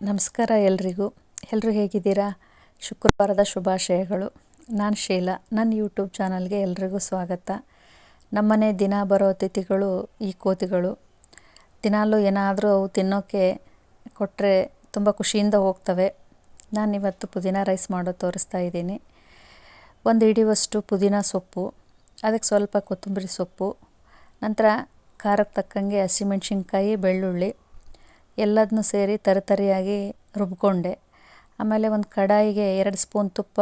ನಮಸ್ಕಾರ ಎಲ್ರಿಗೂ. ಎಲ್ಲರೂ ಹೇಗಿದ್ದೀರಾ? ಶುಕ್ರವಾರದ ಶುಭಾಶಯಗಳು. ನಾನು ಶೀಲಾ. ನನ್ನ ಯೂಟ್ಯೂಬ್ ಚಾನಲ್ಗೆ ಎಲ್ರಿಗೂ ಸ್ವಾಗತ. ನಮ್ಮನೆ ದಿನ ಬರೋ ಅತಿಥಿಗಳು ಈ ಕೋತಿಗಳು. ದಿನಾಲೂ ಏನಾದರೂ ಅವು ತಿನ್ನೋಕ್ಕೆ ಕೊಟ್ಟರೆ ತುಂಬ ಖುಷಿಯಿಂದ ಹೋಗ್ತವೆ. ನಾನು ಇವತ್ತು ಪುದೀನ ರೈಸ್ ಮಾಡೋ ತೋರಿಸ್ತಾ ಇದ್ದೀನಿ. ಒಂದು ಹಿಡಿಯುವಷ್ಟು ಪುದೀನ ಸೊಪ್ಪು, ಅದಕ್ಕೆ ಸ್ವಲ್ಪ ಕೊತ್ತಂಬರಿ ಸೊಪ್ಪು, ನಂತರ ಖಾರಕ್ಕೆ ತಕ್ಕಂಗೆ ಹಸಿಮೆಣ್ಸಿನ್ಕಾಯಿ, ಬೆಳ್ಳುಳ್ಳಿ ಎಲ್ಲದನ್ನೂ ಸೇರಿ ತರಿತರಿಯಾಗಿ ರುಬ್ಕೊಂಡೆ. ಆಮೇಲೆ ಒಂದು ಕಡಾಯಿಗೆ ಎರಡು ಸ್ಪೂನ್ ತುಪ್ಪ,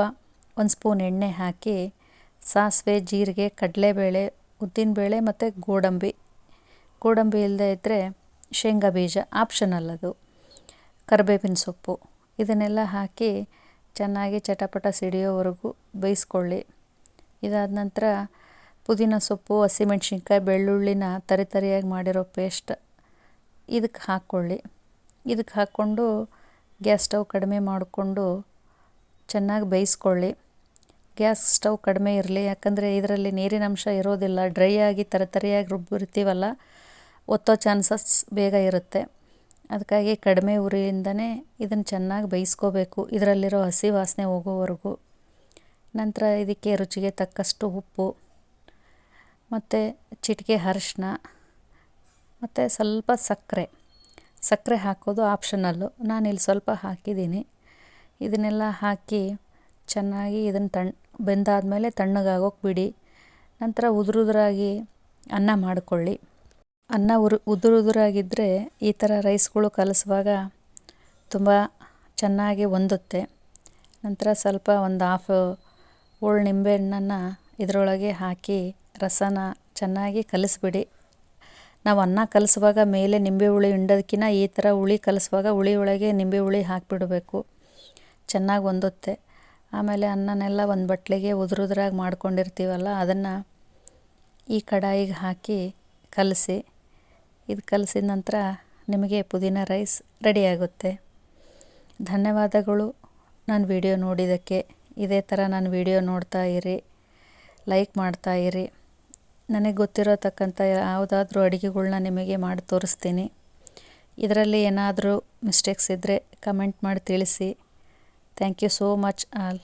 ಒಂದು ಸ್ಪೂನ್ ಎಣ್ಣೆ ಹಾಕಿ ಸಾಸಿವೆ, ಜೀರಿಗೆ, ಕಡಲೆಬೇಳೆ, ಉದ್ದಿನಬೇಳೆ ಮತ್ತು ಗೋಡಂಬಿ. ಗೋಡಂಬಿ ಇಲ್ಲದೆ ಇದ್ದರೆ ಶೇಂಗಾ ಬೀಜ ಆಪ್ಷನಲ್ ಅದು. ಕರಿಬೇವಿನ ಸೊಪ್ಪು. ಇದನ್ನೆಲ್ಲ ಹಾಕಿ ಚೆನ್ನಾಗಿ ಚಟಪಟ ಸಿಡಿಯೋವರೆಗೂ ಬೇಯಿಸ್ಕೊಳ್ಳಿ. ಇದಾದ ನಂತರ ಪುದೀನ ಸೊಪ್ಪು, ಹಸಿಮೆಣ್ಸಿನ್ಕಾಯಿ, ಬೆಳ್ಳುಳ್ಳಿನ ತರಿತರಿಯಾಗಿ ಮಾಡಿರೋ ಪೇಸ್ಟ್ ಇದಕ್ಕೆ ಹಾಕ್ಕೊಳ್ಳಿ. ಇದಕ್ಕೆ ಹಾಕ್ಕೊಂಡು ಗ್ಯಾಸ್ ಸ್ಟವ್ ಕಡಿಮೆ ಮಾಡಿಕೊಂಡು ಚೆನ್ನಾಗಿ ಬೇಯಿಸ್ಕೊಳ್ಳಿ. ಗ್ಯಾಸ್ ಸ್ಟವ್ ಕಡಿಮೆ ಇರಲಿ, ಯಾಕಂದರೆ ಇದರಲ್ಲಿ ನೀರಿನ ಅಂಶ ಇರೋದಿಲ್ಲ. ಡ್ರೈ ಆಗಿ ತರಿತರಿಯಾಗಿ ರುಬ್ಬಿರ್ತೀವಲ್ಲ, ಒತ್ತೋ ಚಾನ್ಸಸ್ ಬೇಗ ಇರುತ್ತೆ. ಅದಕ್ಕಾಗಿ ಕಡಿಮೆ ಉರಿಯಿಂದನೇ ಇದನ್ನು ಚೆನ್ನಾಗಿ ಬೇಯಿಸ್ಕೋಬೇಕು. ಇದರಲ್ಲಿರೋ ಹಸಿ ವಾಸನೆ ಹೋಗೋವರೆಗೂ. ನಂತರ ಇದಕ್ಕೆ ರುಚಿಗೆ ತಕ್ಕಷ್ಟು ಉಪ್ಪು, ಮತ್ತು ಚಿಟಿಕೆ ಅರಿಶಿನ ಮತ್ತು ಸ್ವಲ್ಪ ಸಕ್ಕರೆ. ಸಕ್ಕರೆ ಹಾಕೋದು ಆಪ್ಷನಲ್ಲು. ನಾನಿಲ್ಲಿ ಸ್ವಲ್ಪ ಹಾಕಿದ್ದೀನಿ. ಇದನ್ನೆಲ್ಲ ಹಾಕಿ ಚೆನ್ನಾಗಿ ಇದನ್ನು ತಣ್ಣ ಬೆಂದಾದಮೇಲೆ ತಣ್ಣಗಾಗೋಕೆ ಬಿಡಿ. ನಂತರ ಉದುರುದುರಾಗಿ ಅನ್ನ ಮಾಡಿಕೊಳ್ಳಿ. ಅನ್ನ ಉರು ಉದುರು ಉದುರಾಗಿದ್ದರೆ ಈ ಥರ ರೈಸ್ಗಳು ಕಲಸುವಾಗ ತುಂಬ ಚೆನ್ನಾಗಿ ಹೊಂದುತ್ತೆ ನಂತರ ಸ್ವಲ್ಪ ಒಂದು ಹಾಫ್ ಹೋಳು ನಿಂಬೆಹಣ್ಣನ್ನು ಇದರೊಳಗೆ ಹಾಕಿ ರಸನ ಚೆನ್ನಾಗಿ ಕಲಿಸ್ಬಿಡಿ. ನಾವು ಅನ್ನ ಕಲಸುವಾಗ ಮೇಲೆ ನಿಂಬೆ ಹುಳಿ ಹಿಂಡೋದಕ್ಕಿಂತ ಈ ಥರ ಹುಳಿ ಕಲಸುವಾಗ ಹುಳಿ ಒಳಗೆ ನಿಂಬೆ ಹುಳಿ ಹಾಕಿಬಿಡಬೇಕು. ಚೆನ್ನಾಗಿ ಹೊಂದುತ್ತೆ ಆಮೇಲೆ ಅನ್ನನೆಲ್ಲ ಒಂದು ಬಟ್ಲಿಗೆ ಉದುರುದ್ರಾಗಿ ಮಾಡ್ಕೊಂಡಿರ್ತೀವಲ್ಲ, ಅದನ್ನು ಈ ಕಡಾಯಿಗೆ ಹಾಕಿ ಕಲಸಿ, ಇದು ಕಲಸಿದ ನಂತರ ನಿಮಗೆ ಪುದೀನ ರೈಸ್ ರೆಡಿಯಾಗುತ್ತೆ ಧನ್ಯವಾದಗಳು. ನಾನು ವಿಡಿಯೋ ನೋಡಿದ್ದಕ್ಕೆ ಇದೇ ಥರ ನಾನು ವಿಡಿಯೋ ನೋಡ್ತಾ ಇರಿ, ಲೈಕ್ ಮಾಡ್ತಾ ಇರಿ. ನನಗೆ ಗೊತ್ತಿರತಕ್ಕಂಥ ಯಾವುದಾದ್ರೂ ಅಡುಗೆಗಳ್ನ ನಿಮಗೆ ಮಾಡಿ ತೋರಿಸ್ತೀನಿ. ಇದರಲ್ಲಿ ಏನಾದರೂ ಮಿಸ್ಟೇಕ್ಸ್ ಇದ್ದರೆ ಕಮೆಂಟ್ ಮಾಡಿ ತಿಳಿಸಿ. Thank you so much all